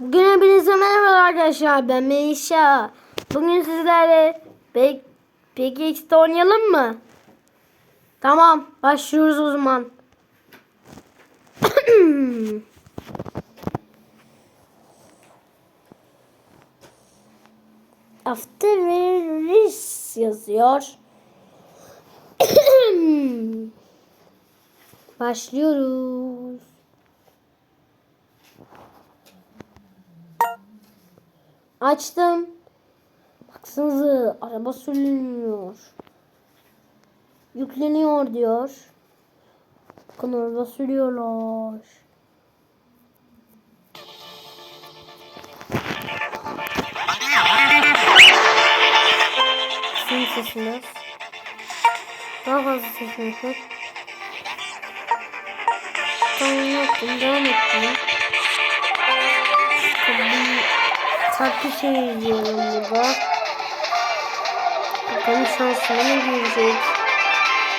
Bugün hepinize merhaba arkadaşlar. Ben Melisa. Bugün sizlerle Pek PKX'de oynayalım mı? Tamam. Başlıyoruz o zaman. After Virus yazıyor. Başlıyoruz. Açtım. Baksanıza araba sürülüyor. Yükleniyor diyor. Bakın araba sürüyorlar. Sizin sesiniz. Daha fazla sesini kır. Tamam yaptım. Devam ettim. Farklı şey izliyorum burada. Bakalım şansıma ne gelecek.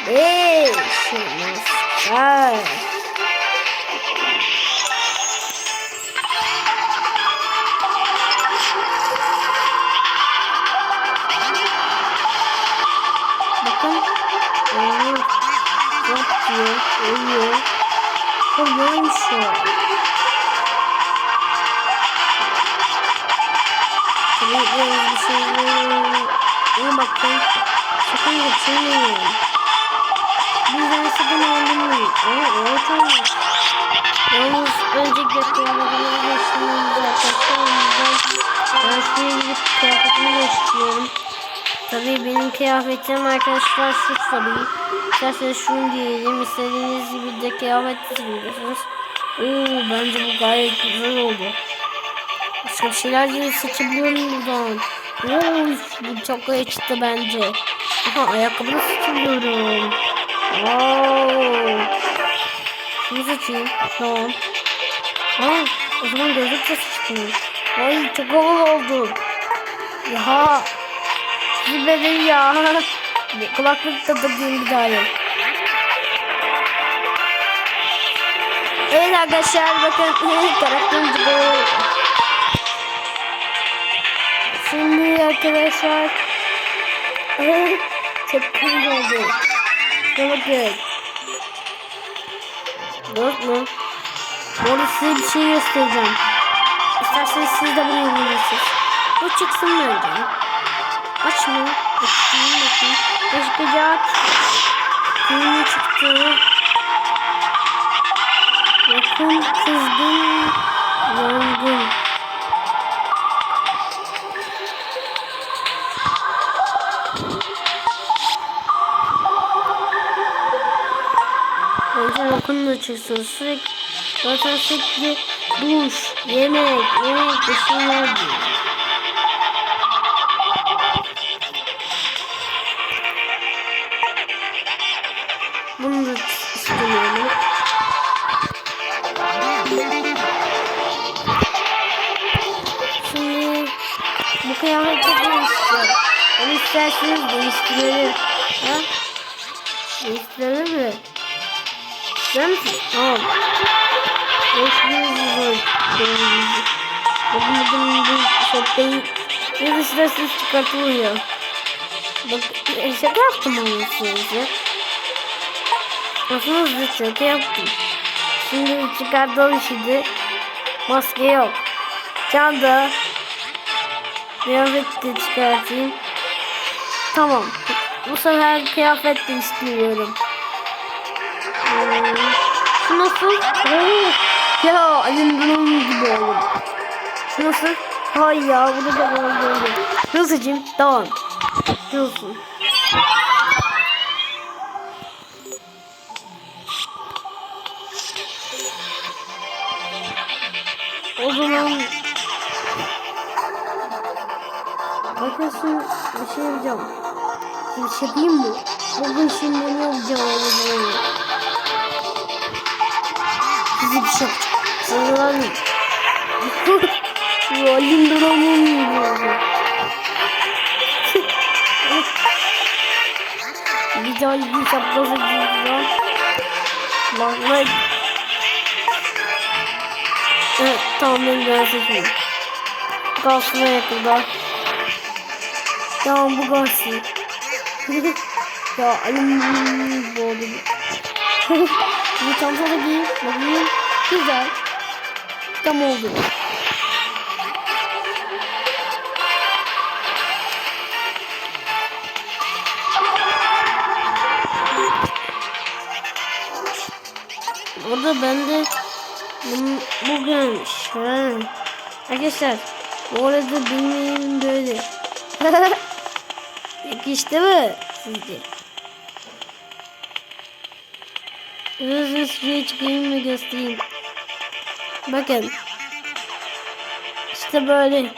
Beş. Maskar. Bakın. Oynuyor. Yapıyor. Oynuyor. Koyuyormuş o. Böyle bir şeyler. İyi bakın. Sakın geçirmeyin. Bizden sakın oynamayın. Ama ortam. Yalnız öncelikle kıyafetimi değiştirmemiz arkadaşlar. O yüzden ben şuraya gidip kıyafetimi değiştiriyorum. Tabii benim kıyafetim arkadaşlar şu tabii. İsterseniz şunu diyelim. İstediğiniz gibi de kıyafet seçebilirsiniz. Oo bence bu gayet güzel oldu. Bir şeyler de seçebiliyorum buradan. Oo bu çok iyi çıktı bence. Aha ayakkabı da seçebiliyorum. Oo. Şunu seçeyim. Tamam. Aa, o zaman gözlük de seçeyim. Ay çok havalı oldu. Ya. Zibedin ya. Kulaklık da takayım bir daha yok. Evet arkadaşlar bakın karakterim bu. Şimdi arkadaşlar çok cool oldu. Bakın. Dört mu? Bu arada size bir şey göstereceğim. İsterseniz siz de bunu yapabilirsiniz. Bu çıksın bence. Aç mı? Açayım bakayım. Ne çıkacak? Çıktı? Yakın kızgın yangın. Çıksın. Sürekli zaten sürekli duş, yemek, yemek bir diyor. Bunu da istemiyorum. Şimdi bu kıyafeti değiştiriyorum. Onu isterseniz değiştirelim. Ha? Değiştirelim mi? İster misin? Tamam. Değiştirelim. Bakın bugün bu şapkayı bir de sırasız çıkartılıyor. Bak e, şaka yaptım onu size. Aslında şaka yaptım. Şimdi çıkartalım şimdi. Maske yok. Çanta. Kıyafet de çıkartayım. Tamam. Bu sefer kıyafet de istiyorum. Şu nasıl? Oo. Ya Alimdunum gibi oğlum. Şu nasıl? Hay ya bunu da böyle böyle. Seçeyim. Tamam. Şusun. O zaman Arkadaşlar bir şey yapacağım. Bir şey yapayım mı? Bugün şimdi ne yapacağım? Sizi bir şey. Sıralar mı? Valim duramam gibi. Daha bir şapkası. Bak bak. Evet, tamam ben seçeyim. Galsına yakında. Tamam bu Galsi. ya elim boğdu. Bir çanta da. Bakayım. Güzel. Tam oldu. Orada bende bu- bugün ha. Arkadaşlar bu arada benim böyle yakıştı mı sizce? Hızlı suya çıkayım mı göstereyim. Bakın. İşte böyle.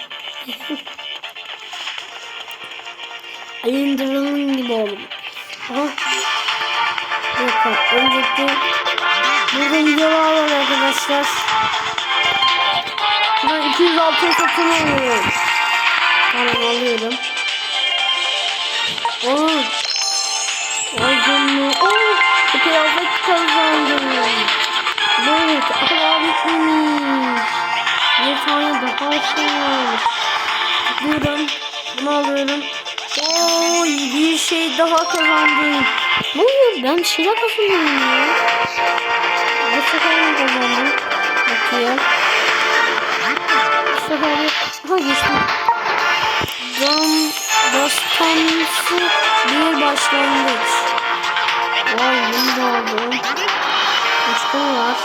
Alindırılın gibi oldum. Aha. Bakın önceki burada videolar var arkadaşlar. Ben 206 satın alıyorum. Tamam alıyorum. Oo. Ay canım. Oo. Kazandım. Böyle kıyafetmiş. Bir tane daha şey. Tıklıyorum. Bunu alıyorum. Oy bir şey daha kazandım. Ne oluyor? Ben şeyler kazanıyorum ya. Bu sefer mi kazandım? Bakayım. Bu sefer de... Ha geçtim. Dam Dastansı bir başlangıç. Vay da aldım. Başka ne var?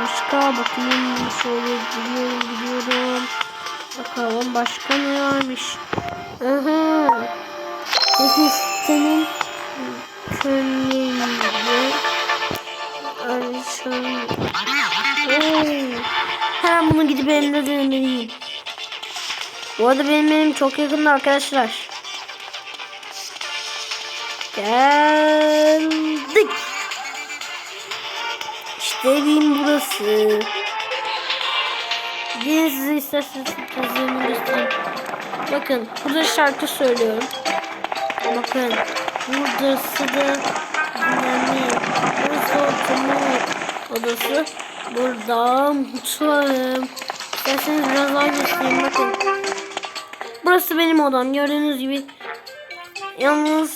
Başka bakayım şöyle gidiyorum gidiyorum. Bakalım başka ne varmış. Aha. Peki senin köyünde Arşan. Oo. Hemen bunu gidip elimde denemeliyim. Bu arada benim benim çok yakında arkadaşlar. Geldik. İşte evim burası. Gelin size isterseniz sürprizlerimi. Bakın burada şarkı söylüyorum. Bakın burası da dinlenme. Burası oturma odası. Burada mutfağım. İsterseniz biraz daha bakın. Burası benim odam gördüğünüz gibi. Yalnız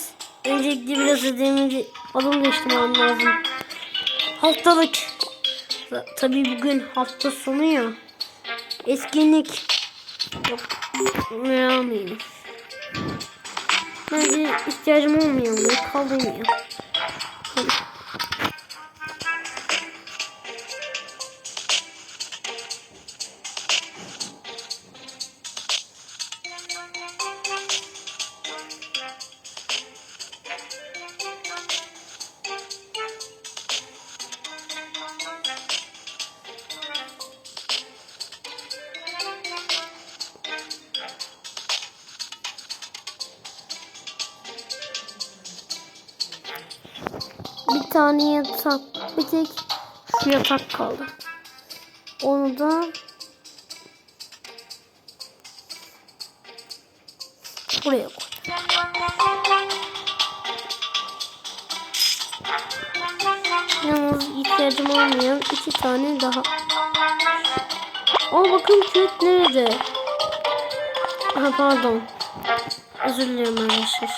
öncelikle biraz ödemeci adım değiştirmem lazım. Haftalık. Tabii bugün hafta sonu ya. Eskinlik. Yok. Ne almayayım. Bence ihtiyacım olmuyor. Ne kaldırmıyor. Bir tane yatak. Bir tek şu yatak kaldı. Onu da buraya koy. Yalnız ihtiyacım olmayan iki tane daha. Aa bakın küvet nerede? Aha pardon. Özür dilerim arkadaşlar.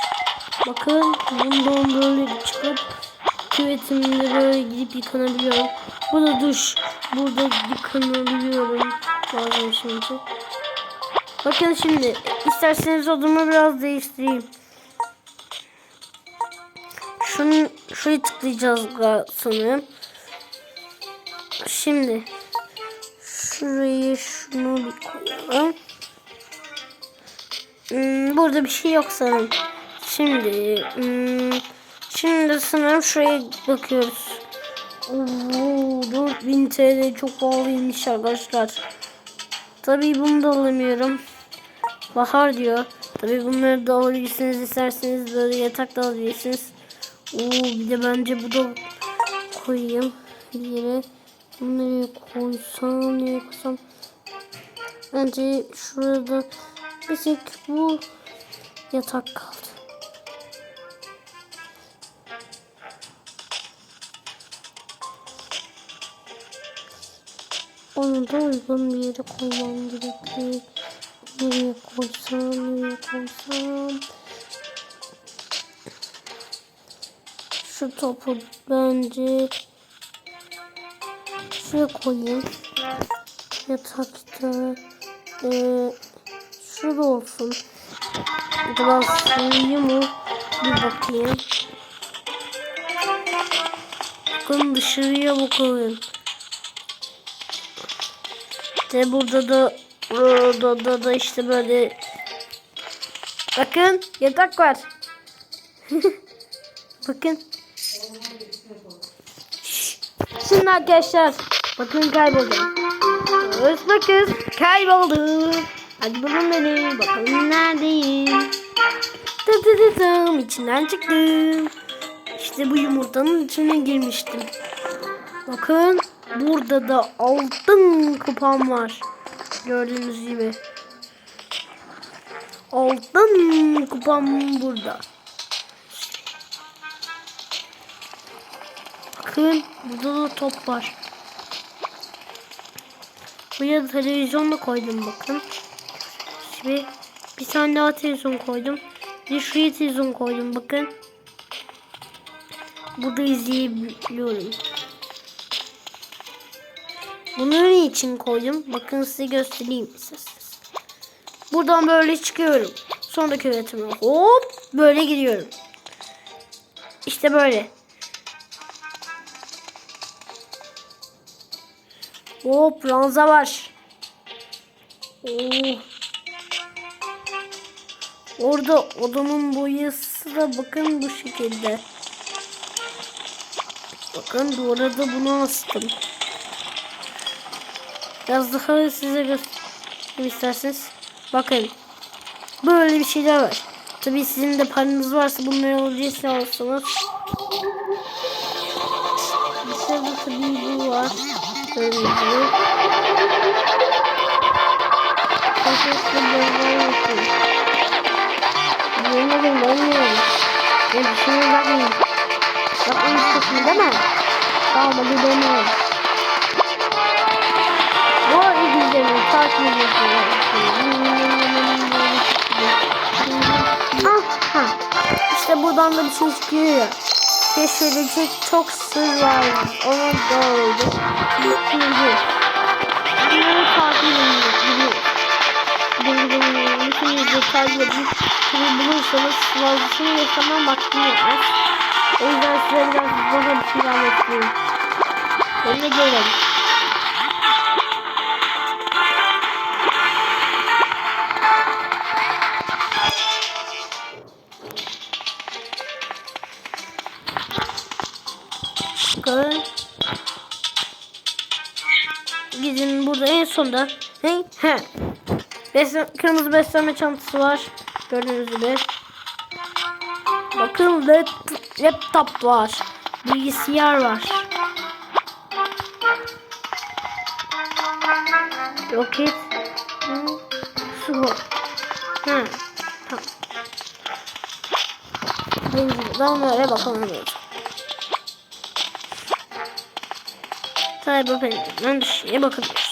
Bakın bundan böyle çıkıp küvetimde böyle gidip yıkanabiliyorum. Bu da duş. Burada yıkanabiliyorum. Bazen şimdi. Bakın şimdi isterseniz odamı biraz değiştireyim. Şunu şuraya tıklayacağız sanırım. Şimdi şuraya şunu bir koyalım. Hmm, burada bir şey yok sanırım. Şimdi hmm, şimdi sanırım şuraya bakıyoruz. Oo, 4000 TL çok pahalıymış arkadaşlar. Tabii bunu da alamıyorum. Bahar diyor. Tabii bunları da alabilirsiniz isterseniz böyle yatak da alabilirsiniz. Oo, bir de bence bu da koyayım bir yere. Nereye koysam nereye koysam. Bence şurada bir tek bu yatak kaldı. Onu da uygun bir yere koymam gerekiyor. Nereye koysam, nereye koysam. Şu topu bence şuraya koyayım. Yatakta ee, şurada olsun. Biraz sığıyor mu? Bir bakayım. Bakın dışarıya bakalım. İşte burada da burada da, da işte böyle Bakın yatak var. Bakın. Şimdi arkadaşlar bakın kayboldum. Kız bakız kayboldum. Hadi bulun beni bakalım neredeyim. Dı dı dı dım içinden çıktım. İşte bu yumurtanın içine girmiştim. Bakın burada da altın kupam var. Gördüğünüz gibi. Altın kupam burada. Bakın burada da top var. Buraya da televizyon da koydum bakın. Şimdi bir tane daha televizyon koydum. Bir şuraya televizyon koydum bakın. Burada izleyebiliyorum. Bunu ne için koydum? Bakın size göstereyim. Buradan böyle çıkıyorum. Sondaki üretime hop böyle gidiyorum. İşte böyle. Hop ranza var. Oo. Orada odanın boyası da bakın bu şekilde. Bakın duvara da bunu astım. Daha size göstereyim isterseniz. Bakın. Böyle bir şeyler var. Tabii sizin de paranız varsa bunları alacaksa alsanız. Dışarıda tabii bu var. Böyle bir şey. Yemedim olmuyor. Ben bir şeye bakmayayım. Bakmayın istiyorsun değil mi? Tamam hadi deneyelim. İzlemi takip ediyorsunuz. Aha. İşte buradan da bir şey çıkıyor ya. Keşfedilecek çok sır var. Ona doğru. Şimdi. Bunları takip ediyoruz. Bütün. Şimdi bulursanız fazlasını yaşamam vaktini yetmez. O yüzden size biraz daha bir şey anlatayım. Önüne gelelim. Bakın. Gidin burada en sonda. He? He. Beslen kırmızı beslenme çantası var. Gördüğünüz gibi. Bakın lap laptop var. Bilgisayar var. Roket. Su. Hı. Tamam. Benzin. Daha böyle bakalım. Cyber pencereden dışarıya bakabiliriz. Ne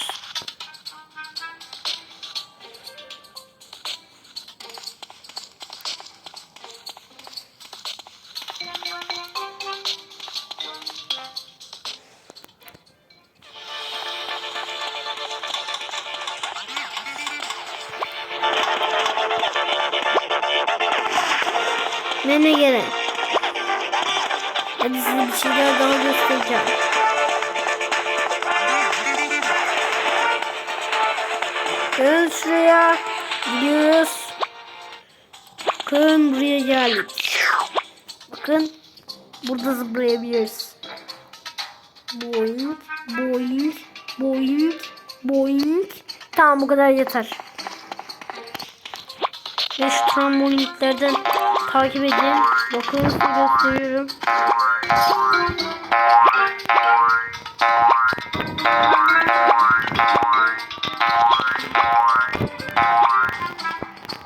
Tamam bu kadar yeter. Ve şu trambolinlerden takip edin. Bakın size gösteriyorum.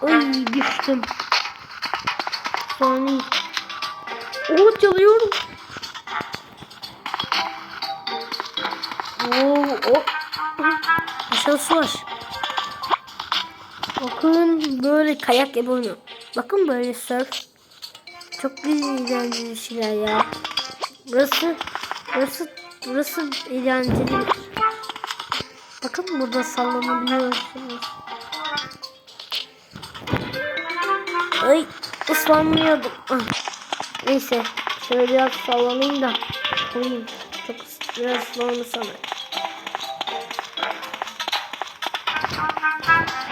Ay düştüm. Saniye. Oo çalıyorum. Oo, oh. Aşağısı var. Böyle kayak gibi oynuyor. Bakın böyle surf. Çok güzel şeyler ya. Burası, burası, burası eğlenceli. Bakın burada sallanabiliyorsunuz. Ay ıslanmıyordum. Ah. Neyse şöyle biraz sallanayım da. Oğlum, çok ıs- biraz ıslandı sana.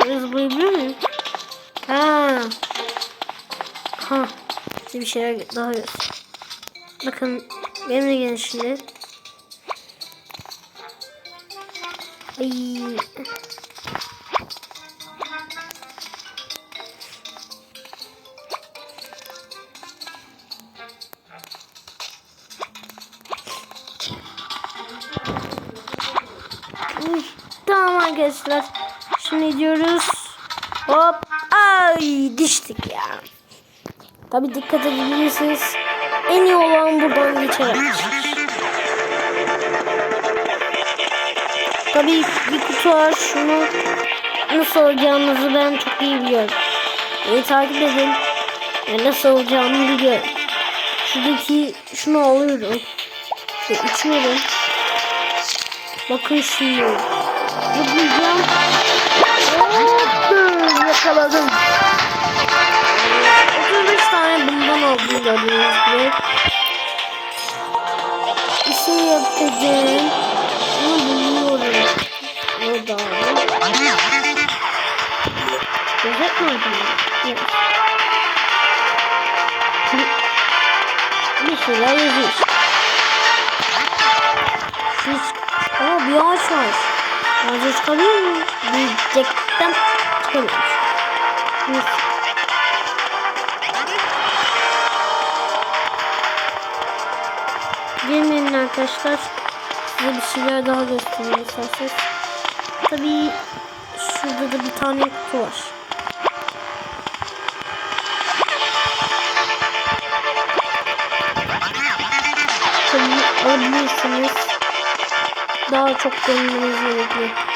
Biraz zıplayabiliyor muyum? Ha. Ha. Bir şeyler daha göster. Bakın benimle gelin şimdi. Ay. Tabi dikkat edebilirsiniz. En iyi olan buradan geçerek. Tabii bir kutu var. Şunu nasıl olacağınızı ben çok iyi biliyorum. Beni takip edin. Ben nasıl olacağını biliyorum. Şuradaki şunu alıyorum. Ve içiyorum. Bakın şimdi. Zıplayacağım. Hop, yakaladım. Aldım gördüğünüz gibi. Bir şey yapacağım. Bunu buluyorum. Orada. Yazık mı acaba? Yok. Bir- Bir şeyler yazıyor. Hiç... Aa bir ağaç var. Ağaca çıkabiliyor mu? Diyecekten çıkamıyormuş. Neyse. Arkadaşlar. Size bir şeyler daha göstereyim isterseniz. Tabii şurada da bir tane kutu var. Tabii alabilirsiniz. Daha çok görmeniz gerekiyor.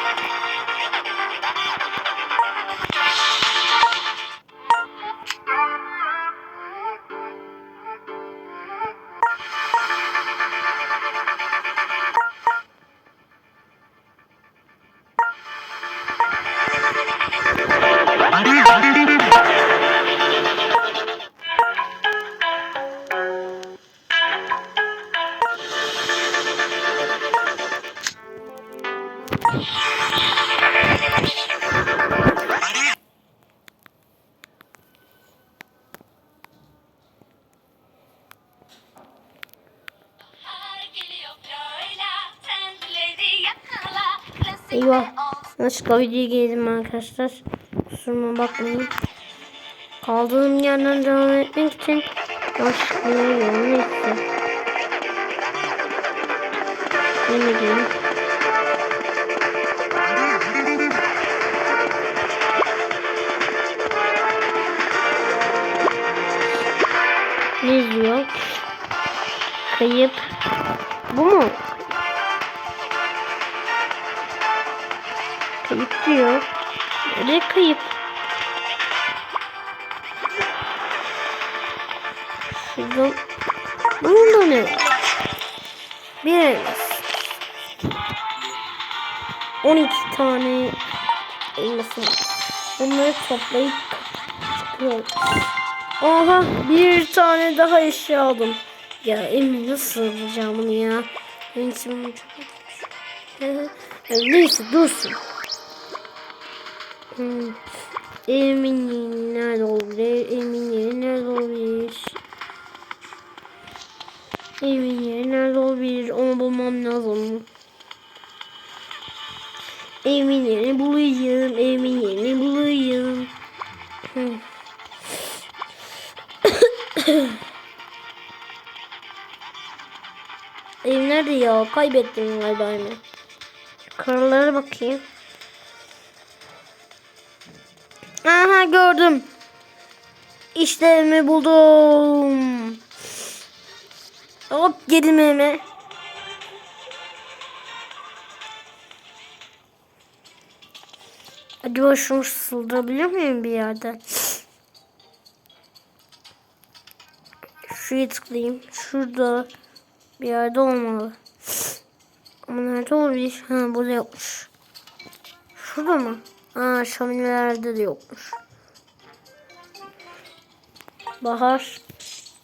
Eyvah. Yanlışlıkla videoya girdim arkadaşlar. Kusuruma bakmayın. Kaldığım yerden devam etmek için yanlışlıkla yürüyorum. Neyse. Yine gireyim. Ne diyor? Kayıp. Bu mu? Diyor. Nereye kayıp? Şuradan. Bunun da ne var? Bir elmas. 12 tane elması var. Bunları toplayıp çıkıyorum. Aha bir tane daha eşya aldım. Ya Emin nasıl alacağım bunu ya? Benim için bunu çok Neyse dursun. Hmm. Emin nerede olabilir? Emin yeri nerede olabilir? Emin yeri olabilir? Onu bulmam lazım. Emin yerini bulayım. Emin yerini bulayım. Ev nerede ya? Kaybettim galiba evimi. Karalara bakayım. Aha gördüm. İşte evimi buldum. Hop geldim evime. Acaba şunu sığdırabilir miyim bir yerde? Şuraya tıklayayım. Şurada bir yerde olmalı. Ama nerede olabilir? Ha burada yokmuş. Şurada mı? Aa şöminelerde de yokmuş. Bahar.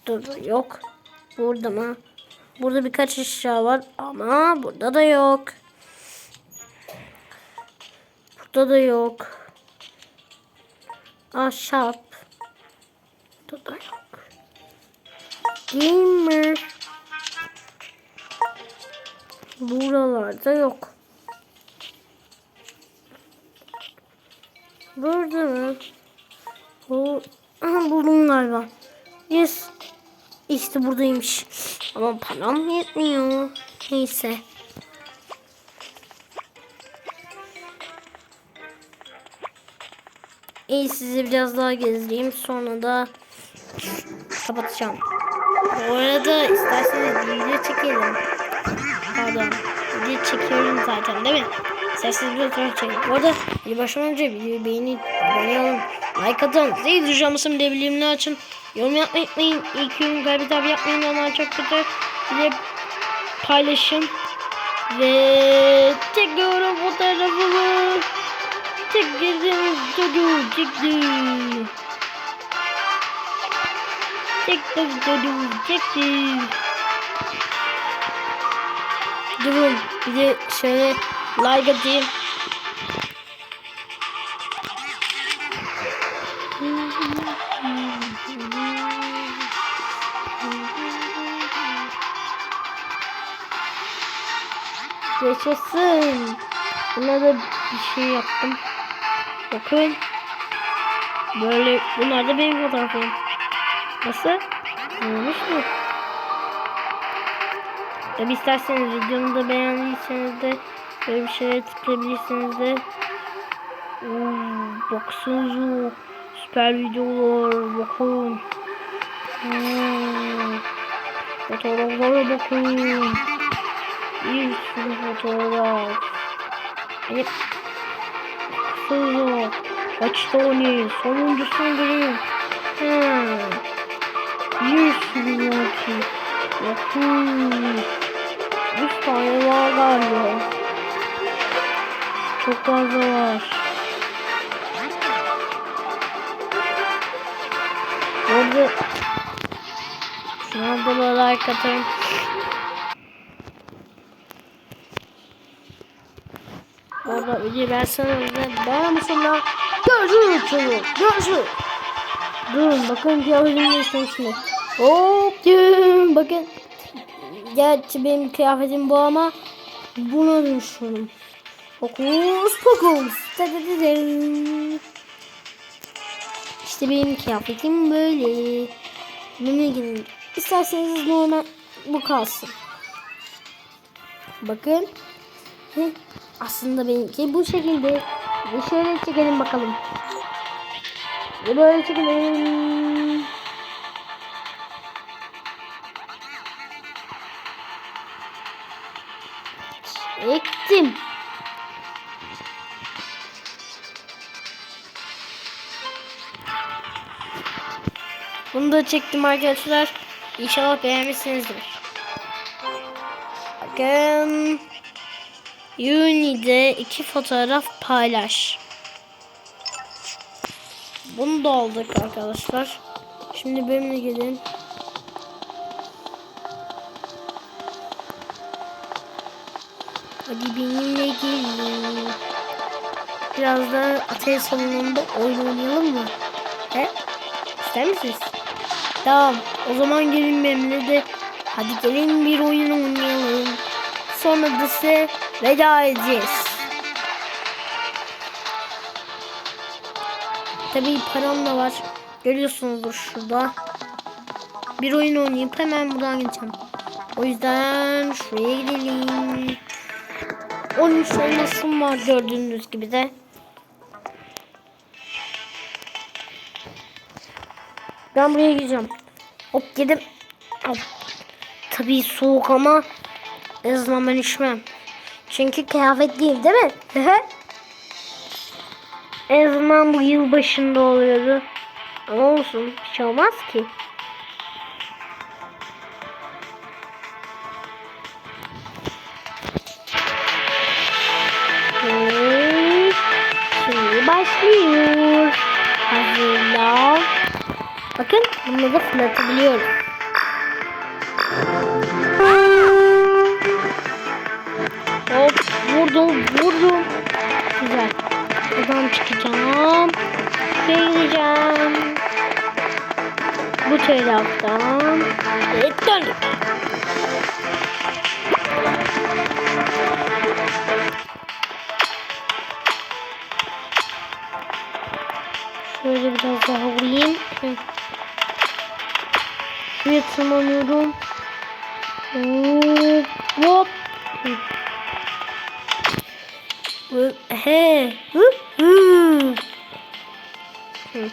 Dur yok. Burada mı? Burada birkaç eşya var ama burada da yok. Burada da yok. Ahşap. Burada da yok. Gamer. Buralarda yok. Burada mı? Bu, aha buldum galiba. Yes. İşte buradaymış. Ama param yetmiyor. Neyse. İyi sizi biraz daha gezdireyim. Sonra da kapatacağım. Bu arada isterseniz video çekelim. Pardon. Video çekiyorum zaten değil mi? İsterseniz biraz sonra çekelim. Bu arada bir başlamadan önce videoyu beğenin, abone olun, like atın. Zeyt hocamısın bile bilimini açın. Yorum yapmayı unutmayın. İlk yorum galiba tabi yapmayın. Onlar çok kötü. Bir de paylaşın. Ve çekiyorum fotoğrafımı. Çektim çocuğu çektim. Çektim çocuğu çektim. Durun bir de şöyle like atayım. Yaşasın. Buna da bir şey yaptım. Bakın. Böyle bunlar da benim fotoğrafım. Nasıl? Olmuş mu? Tabi isterseniz videomu da beğendiyseniz de böyle bir şeye tıklayabilirsiniz de. Oo, baksanıza. Süper videolar. Bakın. Oo, fotoğraflara bakın. Bir sürü fotoğraf. Hani Baksanıza. Kaç tane? Sonuncusunu göreyim. Ha. Bir sürü var. Bakın. Çok fazla var. Orada şuna da like atın. Orada ben sana öyle ben sana görüşürüz çocuk görüşürüz. Durun bakın kıyafetimle istemişsiniz. Diyorum bakın. Gerçi benim kıyafetim bu ama buna dönüşüyorum. Fokus fokus. İşte benim kıyafetim böyle. Bununla ilgili isterseniz normal bu kalsın. Bakın. Aslında benimki bu şekilde. Bir şöyle çekelim bakalım. Ve böyle çekelim. Çektim. Da çektim arkadaşlar. İnşallah beğenmişsinizdir. Bakın. Uni'de iki fotoğraf paylaş. Bunu da aldık arkadaşlar. Şimdi benimle gelin. Hadi benimle gelin. Biraz da ateş salonunda oyun oynayalım mı? He? İster misiniz? Tamam. O zaman gelin benimle de. Hadi gelin bir oyun oynayalım. Sonra da size veda edeceğiz. Tabii param da var. Görüyorsunuzdur şurada. Bir oyun oynayıp hemen buradan gideceğim. O yüzden şuraya gidelim. 13 elmasım var gördüğünüz gibi de. Ben buraya gireceğim. Hop. Hop. Tabii soğuk ama en azından ben üşümem. Çünkü kıyafet değil değil mi? En azından bu yıl başında oluyordu. Ama olsun. Bir şey olmaz ki. Bakın bunları fırlatabiliyorum. Hop vurdum vurdum. Güzel. Buradan çıkacağım. Gideceğim. Bu taraftan. Evet döndük. Şöyle biraz daha vurayım. Hı. Şuraya tırmanıyorum. Hop. Hop. He. Hı, hı. Hı.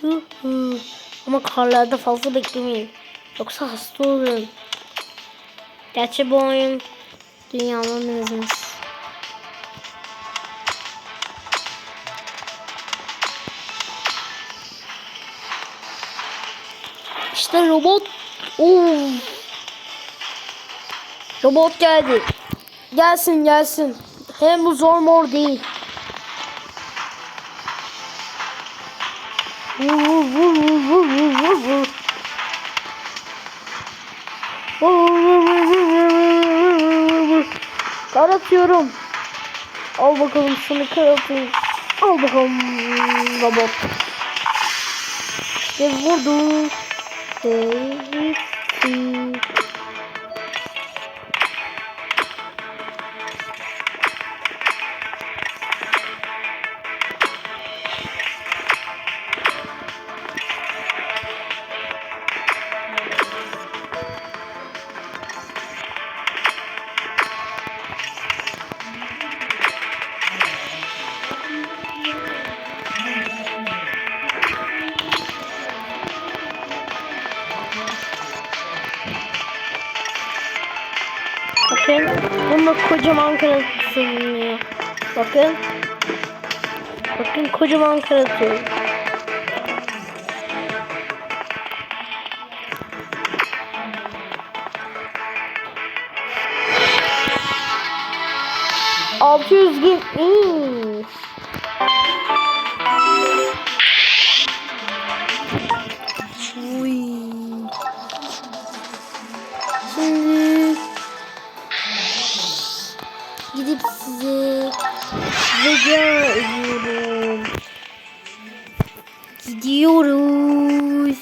Hı hı. Ama karlarda fazla beklemeyin. Yoksa hasta olurum. Gerçi bu oyun dünyanın hızlısı. İşte robot. Oo. Robot geldi. Gelsin gelsin. Hem bu zor mor değil. Vur vur vur vur vur vur. Vur Kar atıyorum. Al bakalım şunu kar atayım. Al bakalım robot. İşte vurdum. Sevgi. Bulunuyor. Bakın. Bakın kocaman karatı. Altı yüz. Uy. Şimdi gidip ediyorum. Gidiyoruz.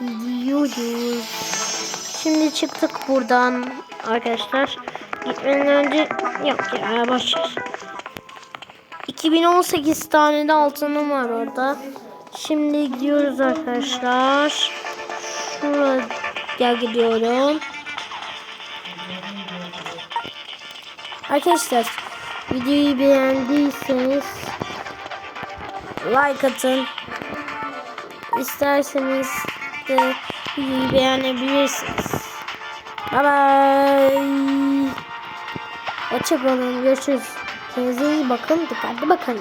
Gidiyoruz. Şimdi çıktık buradan arkadaşlar. Gitmeden önce yok ya başlar. 2018 tane de altınım var orada. Şimdi gidiyoruz arkadaşlar. Şuraya gidiyorum. Arkadaşlar videoyu beğendiyseniz like atın. İsterseniz de videoyu beğenebilirsiniz. Bye bye. Hoşçakalın. Görüşürüz. Kendinize iyi bakın. Dikkatli bakın.